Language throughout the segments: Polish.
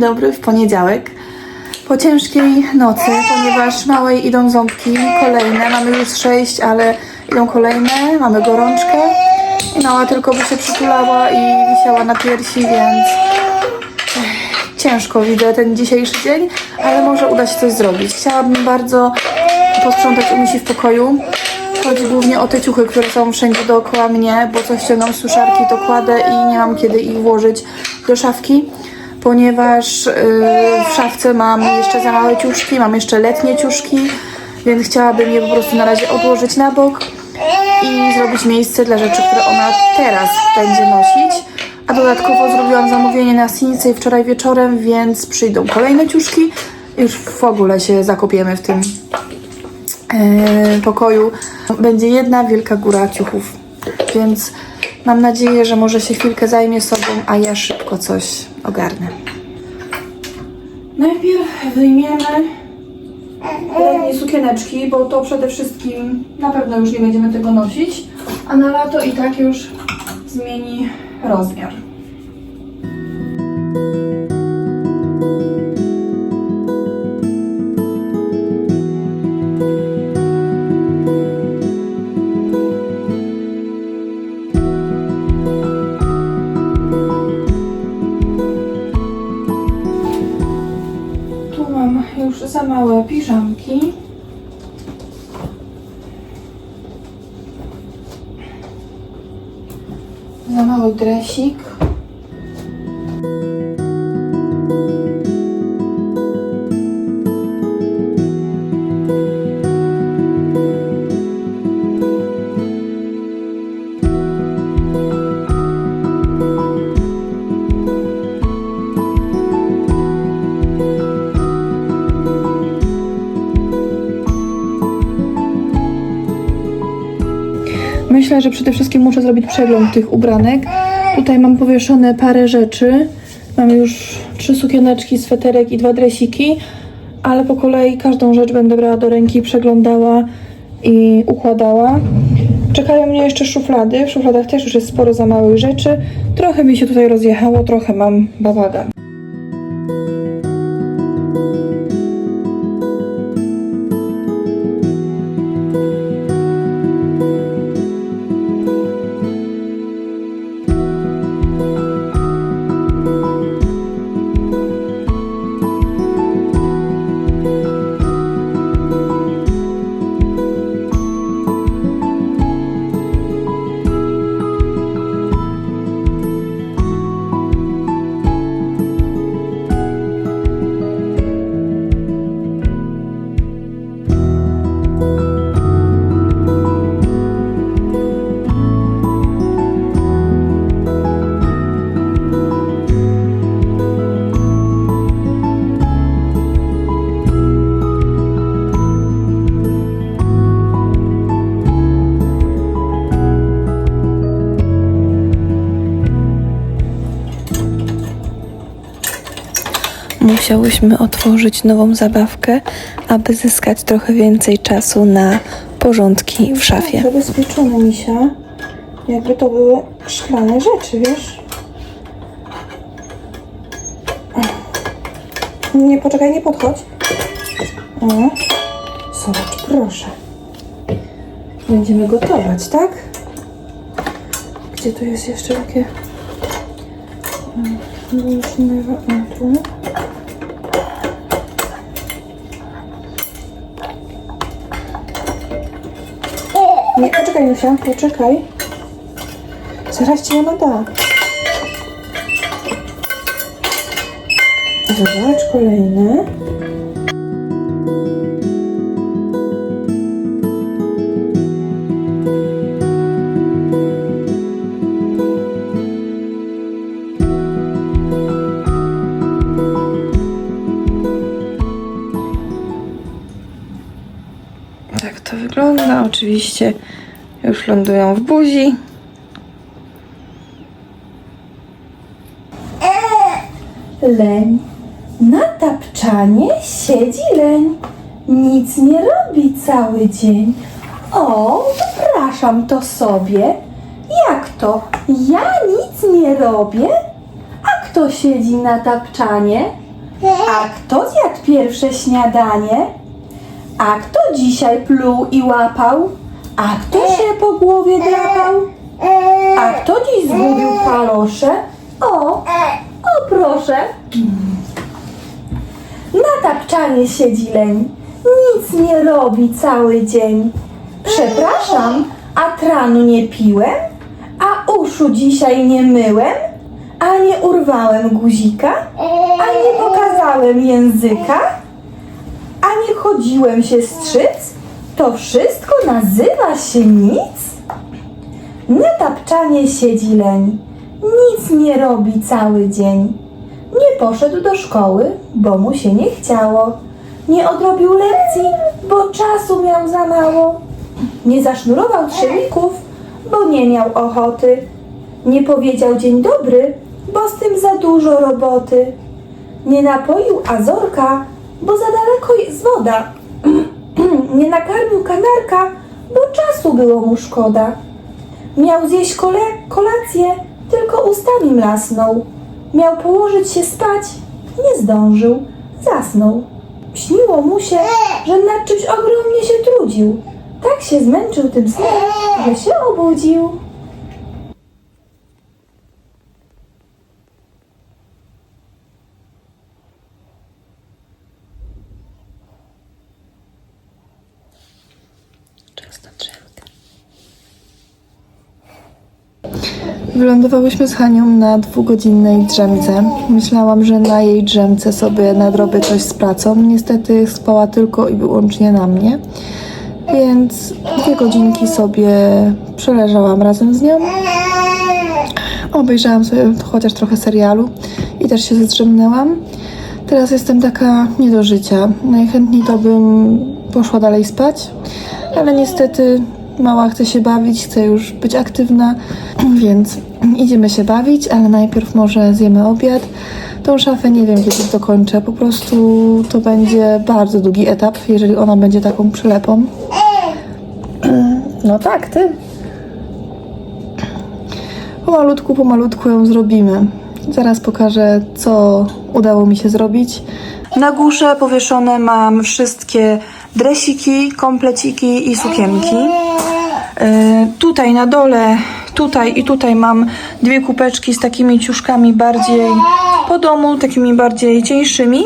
Dobry w poniedziałek. Po ciężkiej nocy, ponieważ małej idą ząbki kolejne. Mamy już sześć, ale idą kolejne. Mamy gorączkę. I mała tylko by się przytulała i wisiała na piersi, więc ciężko widzę ten dzisiejszy dzień, ale może uda się coś zrobić. Chciałabym bardzo posprzątać u w pokoju. Chodzi głównie o te ciuchy, które są wszędzie dookoła mnie, bo coś ściągam z suszarki, to kładę i nie mam kiedy ich włożyć do szafki, ponieważ yy, w szafce mam jeszcze za małe ciuszki, mam jeszcze letnie ciuszki, więc chciałabym je po prostu na razie odłożyć na bok i zrobić miejsce dla rzeczy, które ona teraz będzie nosić. A dodatkowo zrobiłam zamówienie na Sinsei wczoraj wieczorem, więc przyjdą kolejne ciuszki. Już w ogóle się zakopiemy w tym e, pokoju będzie jedna wielka góra ciuchów. Więc mam nadzieję, że może się chwilkę zajmie sobą, a ja szybko coś ogarnę. Najpierw wyjmiemy letnie sukieneczki, bo to przede wszystkim na pewno już nie będziemy tego nosić, a na lato i tak już zmieni rozmiar. Mam już za małe piżamki. Za mały dresik. Myślę, że przede wszystkim muszę zrobić przegląd tych ubranek. Tutaj mam powieszone parę rzeczy. Mam już trzy sukieneczki, sweterek i dwa dresiki, ale po kolei każdą rzecz będę brała do ręki, przeglądała i układała. Czekają mnie jeszcze szuflady. W szufladach też już jest sporo za małych rzeczy. Trochę mi się tutaj rozjechało, trochę mam bałagan. Musiałyśmy otworzyć nową zabawkę, aby zyskać trochę więcej czasu na porządki w szafie. Zabezpieczone, misia. Jakby to były szklane rzeczy, wiesz? Nie, poczekaj, nie podchodź. O, zobacz, proszę. Będziemy gotować, tak? Gdzie tu jest jeszcze takie... Różne... O, tu. Nie, poczekaj, Lusia, poczekaj. Zaraz ci ona da. Zobacz, kolejne. Tak to wygląda. Oczywiście już lądują w buzi. Leń. Na tapczanie siedzi leń. Nic nie robi cały dzień. O, wypraszam to sobie. Jak to? Ja nic nie robię? A kto siedzi na tapczanie? A kto zjadł pierwsze śniadanie? A kto dzisiaj pluł i łapał? A kto się po głowie drapał? A kto dziś zgubił kalosze? O, o proszę. Na tapczanie siedzi leń, nic nie robi cały dzień. Przepraszam, a tranu nie piłem? A uszu dzisiaj nie myłem? A nie urwałem guzika? A nie pokazałem języka? A nie chodziłem się strzyc? To wszystko nazywa się nic? Na tapczanie siedzi leń, nic nie robi cały dzień. Nie poszedł do szkoły, bo mu się nie chciało. Nie odrobił lekcji, bo czasu miał za mało. Nie zasznurował trzylików, bo nie miał ochoty. Nie powiedział dzień dobry, bo z tym za dużo roboty. Nie napoił azorka, bo za daleko jest woda. Nie nakarmił kanarka, bo czasu było mu szkoda. Miał zjeść kole, kolację, tylko ustami mlasnął. Miał położyć się spać, nie zdążył, zasnął. Śniło mu się, że nad czymś ogromnie się trudził. Tak się zmęczył tym snem, że się obudził. Wylądowałyśmy z Hanią na dwugodzinnej drzemce. Myślałam, że na jej drzemce sobie nadrobię coś z pracą. Niestety spała tylko i wyłącznie na mnie. Więc dwie godzinki sobie przeleżałam razem z nią. Obejrzałam sobie chociaż trochę serialu i też się zdrzemnęłam. Teraz jestem taka nie do życia. Najchętniej to bym poszła dalej spać, ale niestety mała chce się bawić, chce już być aktywna, więc idziemy się bawić, ale najpierw może zjemy obiad. Tą szafę nie wiem kiedy dokończę, po prostu to będzie bardzo długi etap, jeżeli ona będzie taką przylepą. No tak, ty. Pomalutku, pomalutku ją zrobimy. Zaraz pokażę, co udało mi się zrobić. Na górze powieszone mam wszystkie dresiki, kompleciki i sukienki. E, tutaj na dole, tutaj i tutaj mam dwie kupeczki z takimi ciuszkami bardziej po domu, takimi bardziej cieńszymi.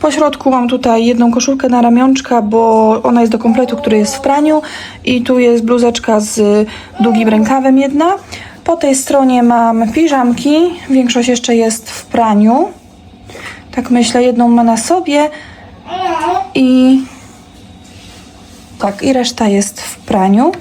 Po środku mam tutaj jedną koszulkę na ramionczka, bo ona jest do kompletu, który jest w praniu i tu jest bluzeczka z długim rękawem jedna. Po tej stronie mam piżamki, większość jeszcze jest w praniu. Tak myślę, jedną ma na sobie i tak, i reszta jest w praniu.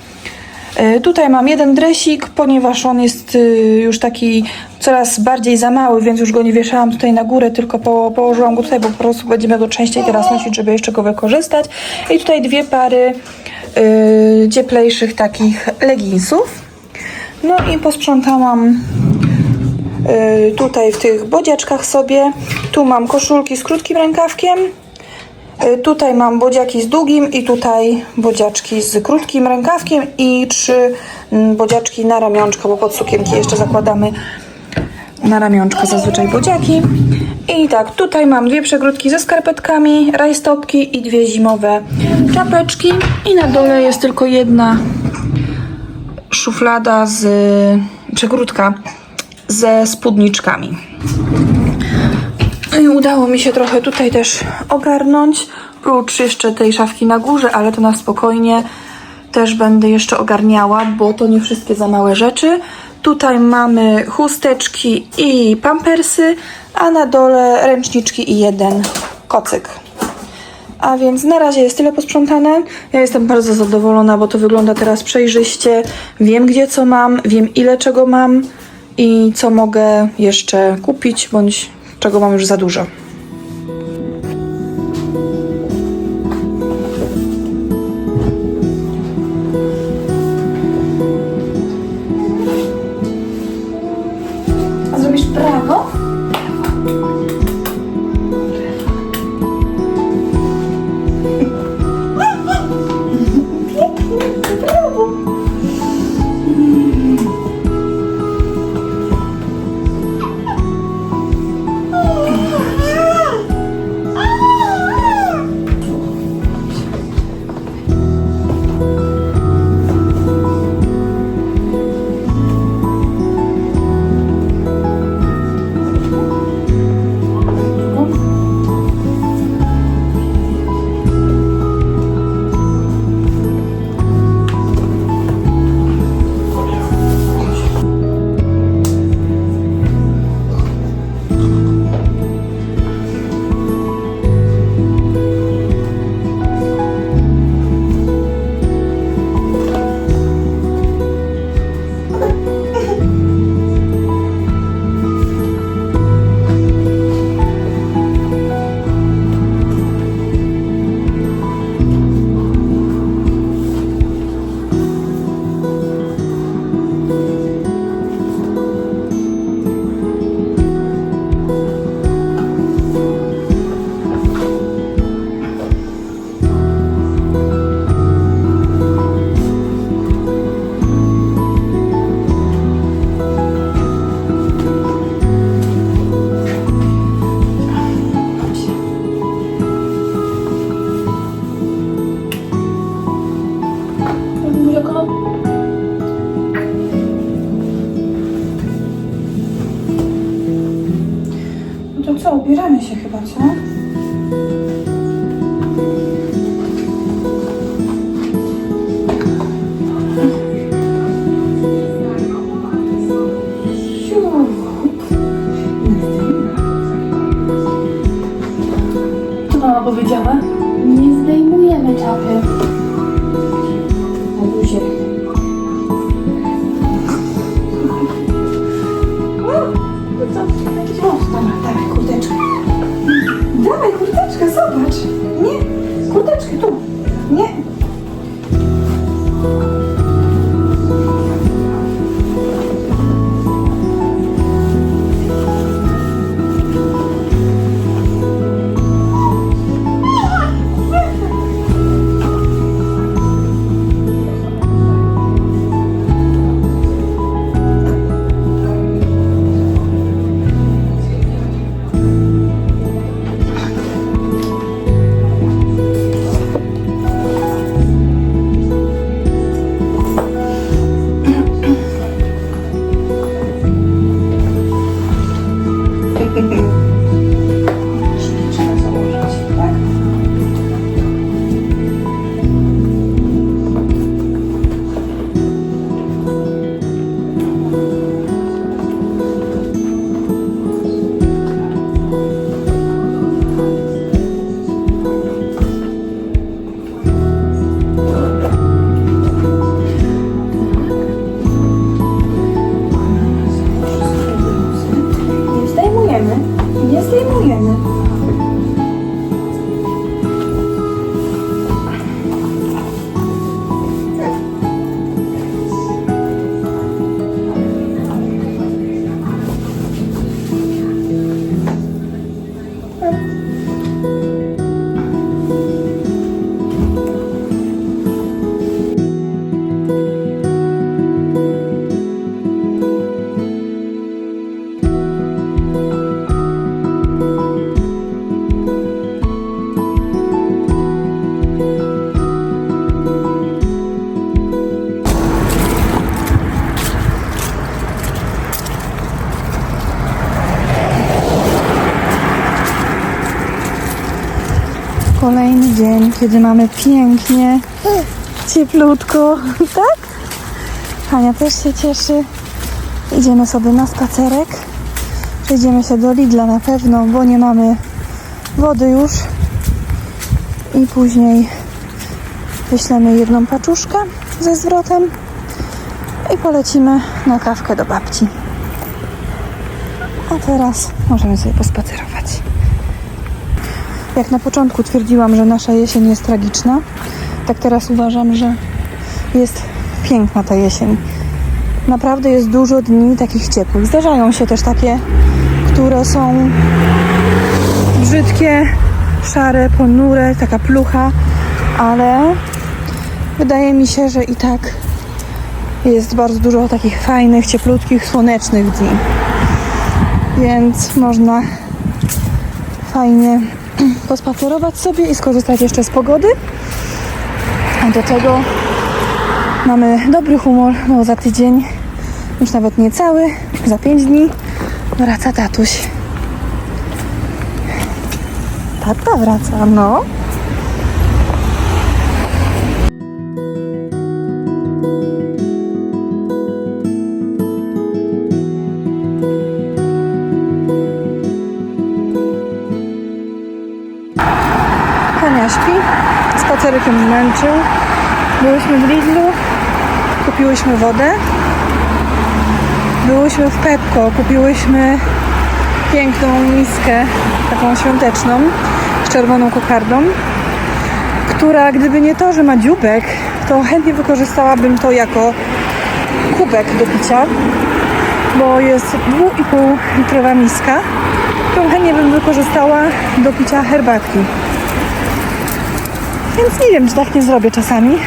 Y, Tutaj mam jeden dresik, ponieważ on jest y, już taki coraz bardziej za mały, więc już go nie wieszałam tutaj na górę, tylko po, położyłam go tutaj, bo po prostu będziemy go częściej teraz nosić, żeby jeszcze go wykorzystać. I tutaj dwie pary y, cieplejszych takich leginsów. No i posprzątałam y, tutaj w tych bodziaczkach sobie. Tu mam koszulki z krótkim rękawkiem. Y, Tutaj mam bodziaki z długim i tutaj bodziaczki z krótkim rękawkiem i trzy mm, bodziaczki na ramionczka, bo pod sukienki jeszcze zakładamy na ramionczka zazwyczaj bodziaki. I tak, tutaj mam dwie przegródki ze skarpetkami, rajstopki i dwie zimowe czapeczki. I na dole jest tylko jedna szuflada z przegródka ze spódniczkami. No I udało mi się trochę tutaj też ogarnąć, prócz jeszcze tej szafki na górze, ale to na spokojnie też będę jeszcze ogarniała, bo to nie wszystkie za małe rzeczy. Tutaj mamy chusteczki i pampersy, a na dole ręczniczki i jeden kocyk. A więc na razie jest tyle posprzątane. Ja jestem bardzo zadowolona, bo to wygląda teraz przejrzyście. Wiem gdzie co mam, wiem ile czego mam i co mogę jeszcze kupić, bądź czego mam już za dużo. tylko. No to co, ubieramy się chyba, co? Kiedy mamy pięknie, cieplutko, tak? Hania też się cieszy. Idziemy sobie na spacerek. Przejdziemy się do Lidla na pewno, bo nie mamy wody już. I później wyślemy jedną paczuszkę ze zwrotem i polecimy na kawkę do babci. A teraz możemy sobie pospacerować. Jak na początku twierdziłam, że nasza jesień jest tragiczna, tak teraz uważam, że jest piękna ta jesień. Naprawdę jest dużo dni takich ciepłych. Zdarzają się też takie, które są brzydkie, szare, ponure, taka plucha, ale wydaje mi się, że i tak jest bardzo dużo takich fajnych, cieplutkich, słonecznych dni. Więc można fajnie pospacerować sobie i skorzystać jeszcze z pogody. A do tego mamy dobry humor, bo za tydzień, już nawet nie cały, za pięć dni wraca tatuś. Tata wraca, no. Zmęczył. Byłyśmy w Lidlu, kupiłyśmy wodę. Byłyśmy w Pepko, kupiłyśmy piękną miskę, taką świąteczną, z czerwoną kokardą, która gdyby nie to, że ma dziubek, to chętnie wykorzystałabym to jako kubek do picia, bo jest 2,5 litrowa miska, którą chętnie bym wykorzystała do picia herbatki. Więc nie wiem, czy tak nie zrobię czasami.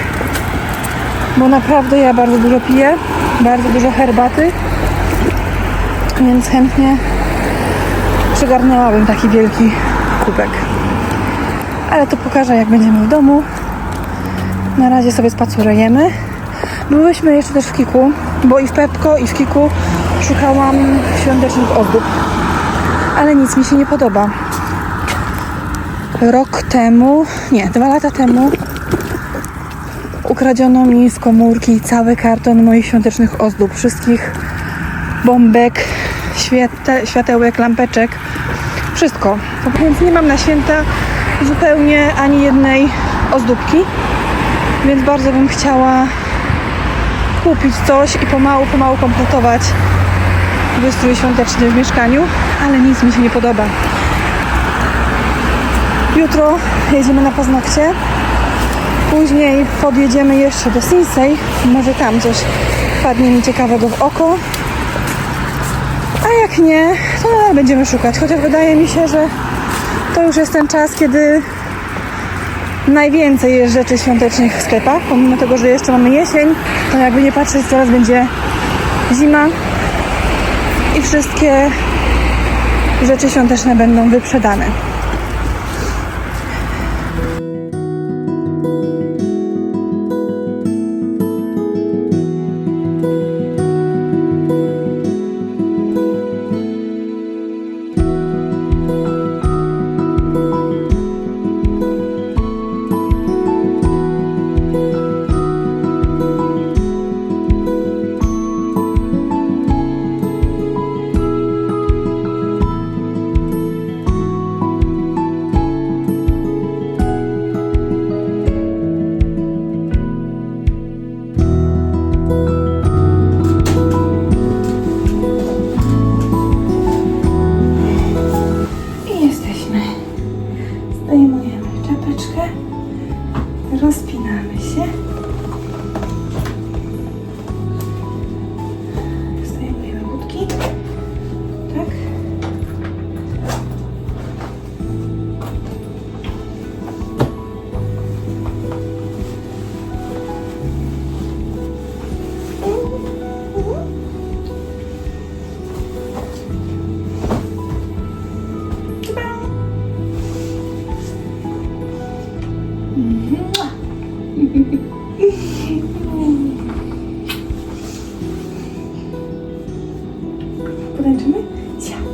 Bo naprawdę ja bardzo dużo piję, bardzo dużo herbaty. Więc chętnie przygarnęłabym taki wielki kubek. Ale to pokażę, jak będziemy w domu. Na razie sobie spacerujemy. Byłyśmy jeszcze też w Kiku, bo i w Pepko, i w Kiku szukałam świątecznych ozdób. ale nic mi się nie podoba. Rok temu, nie, dwa lata temu ukradziono mi z komórki cały karton moich świątecznych ozdób, wszystkich bombek, świate, światełek, lampeczek, wszystko. Więc nie mam na święta zupełnie ani jednej ozdóbki, więc bardzo bym chciała kupić coś i pomału, pomału kompletować wystrój świąteczny w mieszkaniu, ale nic mi się nie podoba. Jutro jedziemy na paznokcie. Później podjedziemy jeszcze do Sinsei. Może tam coś wpadnie mi ciekawego w oko. A jak nie, to nadal będziemy szukać. Chociaż wydaje mi się, że to już jest ten czas, kiedy najwięcej jest rzeczy świątecznych w sklepach. Pomimo tego, że jeszcze mamy jesień, to jakby nie patrzeć, zaraz będzie zima i wszystkie rzeczy świąteczne będą wyprzedane. than.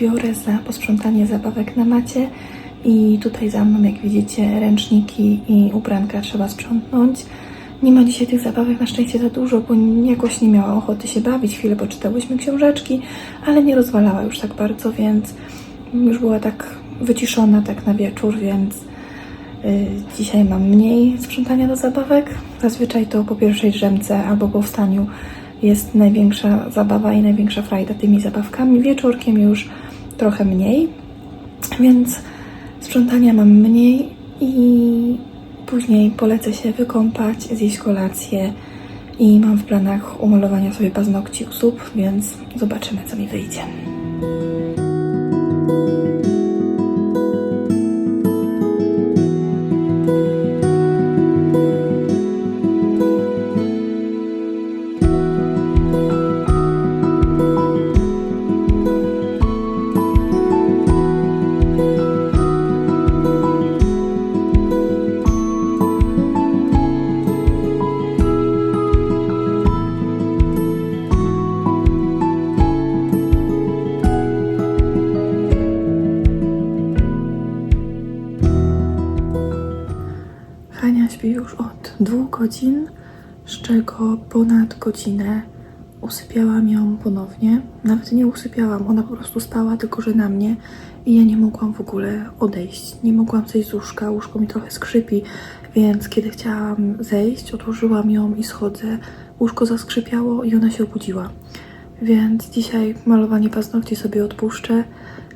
Biorę za posprzątanie zabawek na macie i tutaj za mną, jak widzicie, ręczniki i ubranka trzeba sprzątnąć. Nie ma dzisiaj tych zabawek na szczęście za dużo, bo jakoś nie miała ochoty się bawić. Chwilę poczytałyśmy książeczki, ale nie rozwalała już tak bardzo, więc już była tak wyciszona tak na wieczór, więc y, dzisiaj mam mniej sprzątania do zabawek. Zazwyczaj to po pierwszej drzemce albo po wstaniu jest największa zabawa i największa frajda tymi zabawkami. Wieczorkiem już trochę mniej, więc sprzątania mam mniej i później polecę się wykąpać, zjeść kolację i mam w planach umalowania sobie paznokci u stóp, więc zobaczymy co mi wyjdzie. Śpi już od dwóch godzin, z czego ponad godzinę usypiałam ją ponownie. Nawet nie usypiałam, ona po prostu spała, tylko że na mnie i ja nie mogłam w ogóle odejść. Nie mogłam zejść z łóżka, łóżko mi trochę skrzypi, więc kiedy chciałam zejść, odłożyłam ją i schodzę. Łóżko zaskrzypiało i ona się obudziła. Więc dzisiaj malowanie paznokci sobie odpuszczę.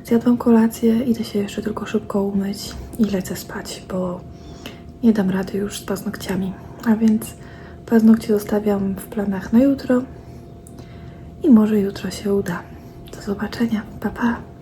Zjadłam kolację, idę się jeszcze tylko szybko umyć i lecę spać, bo nie dam rady już z paznokciami. A więc paznokcie zostawiam w planach na jutro i może jutro się uda. Do zobaczenia. Pa, pa.